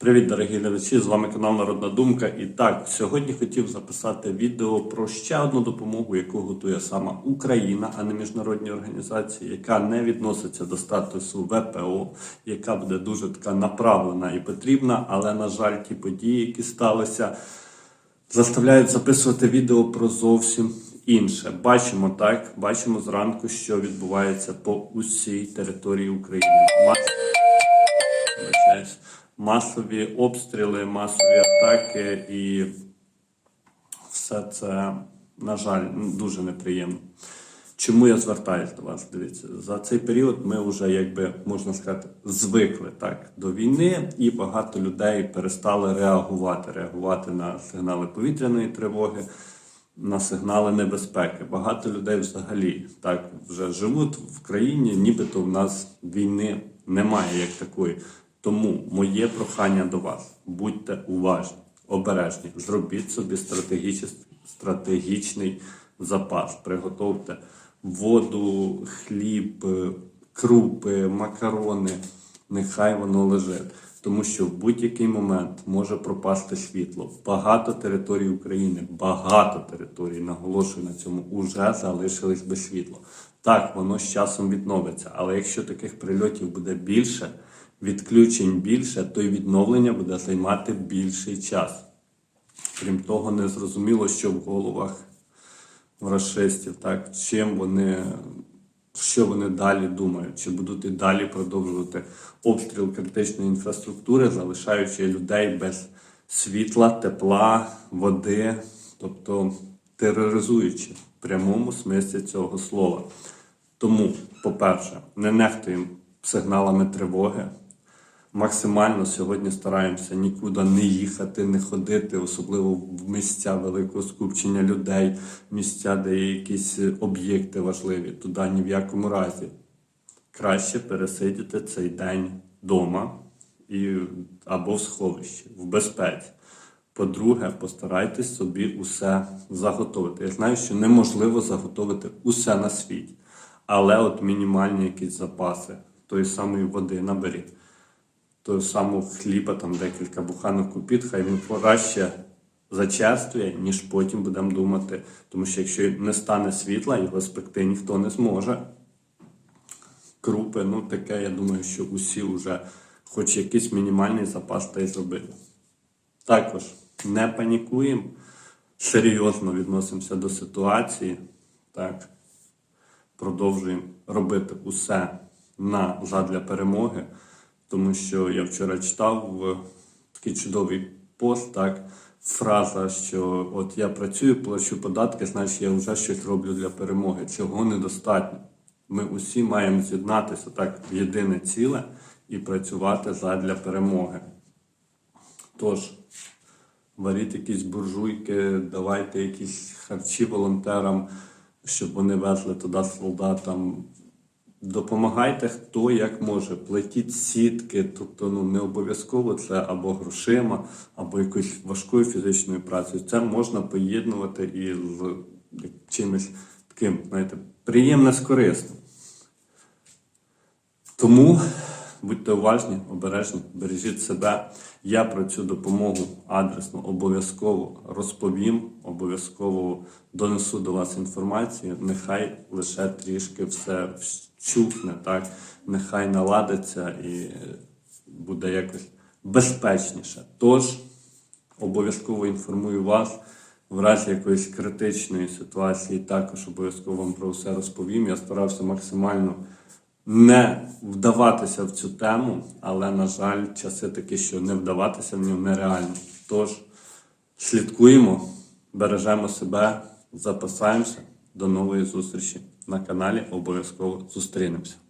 Привіт, дорогі глядачі! З вами канал Народна Думка. І так, сьогодні хотів записати відео про ще одну допомогу, яку готує сама Україна, а не міжнародні організації, яка не відноситься до статусу ВПО, яка буде дуже така направлена і потрібна. Але, на жаль, ті події, які сталися, заставляють записувати відео про зовсім інше. Бачимо так, бачимо зранку, що відбувається по усій території України. Мас- масові обстріли, масові атаки і все це, на жаль, дуже неприємно. Чому я звертаюся до вас? Дивіться, за цей період ми вже, якби можна сказати, звикли так до війни, і багато людей перестали реагувати, реагувати на сигнали повітряної тривоги, на сигнали небезпеки. Багато людей взагалі так вже живуть в країні, нібито в нас війни немає як такої. Тому моє прохання до вас: будьте уважні, обережні, зробіть собі стратегічний, запас, приготовте воду, хліб, е, крупи, макарони. Нехай воно лежить. Тому що в будь-який момент може пропасти світло. Багато територій України, багато територій, наголошую на цьому, уже залишились без світла. Так, воно з часом відновиться, але якщо таких прильотів буде більше, відключень більше, то й відновлення буде займати більший час. Крім того, не зрозуміло, що в головах расистів, так, чим вони, що вони далі думають, чи будуть і далі продовжувати обстріл критичної інфраструктури, залишаючи людей без світла, тепла, води, тобто тероризуючи в прямому смислі цього слова. Тому, по-перше, не нехтуємо сигналами тривоги. Максимально сьогодні стараємося нікуди не їхати, не ходити, особливо в місця великого скупчення людей, місця, де є якісь об'єкти важливі. Туди ні в якому разі. Краще пересидіти цей день вдома і, або в сховищі, в безпеці. По-друге, постарайтесь собі усе заготовити. Я знаю, що неможливо заготовити усе на світі, але от мінімальні якісь запаси тої самої води наберіть того самого хліба, там декілька буханок купіть, хай він краще зачерствує, ніж потім будемо думати. Тому що якщо не стане світла, його спекти ніхто не зможе. Крупи, ну таке, я думаю, що усі вже хоч якийсь мінімальний запас та й зробили. Також не панікуємо, серйозно відносимося до ситуації. Так, продовжуємо робити усе на задля перемоги. Тому що я вчора читав е, такий чудовий пост, так, фраза, що от я працюю, плачу податки, значить я вже щось роблю для перемоги. Цього недостатньо. Ми усі маємо з'єднатися так в єдине ціле і працювати задля перемоги. Тож, варіть якісь буржуйки, давайте якісь харчі волонтерам, щоб вони везли туди солдатам. Допомагайте хто як може, плетіть сітки, тобто ну не обов'язково це або грошима, або якоюсь важкою фізичною працею. Це можна поєднувати і з чимось таким, знаєте, приємне з корисним. Тому будьте уважні, обережні, бережіть себе. Я про цю допомогу адресно обов'язково розповім, обов'язково донесу до вас інформацію. Нехай лише трішки все вщухне, так? нехай наладиться і буде якось безпечніше. Тож обов'язково інформую вас. В разі якоїсь критичної ситуації також обов'язково вам про все розповім. Я старався максимально не вдаватися в цю тему, але, на жаль, часи такі, що не вдаватися в нього нереально. Тож слідкуємо, бережемо себе, запасаємося. До нової зустрічі на каналі. Обов'язково зустрінемося.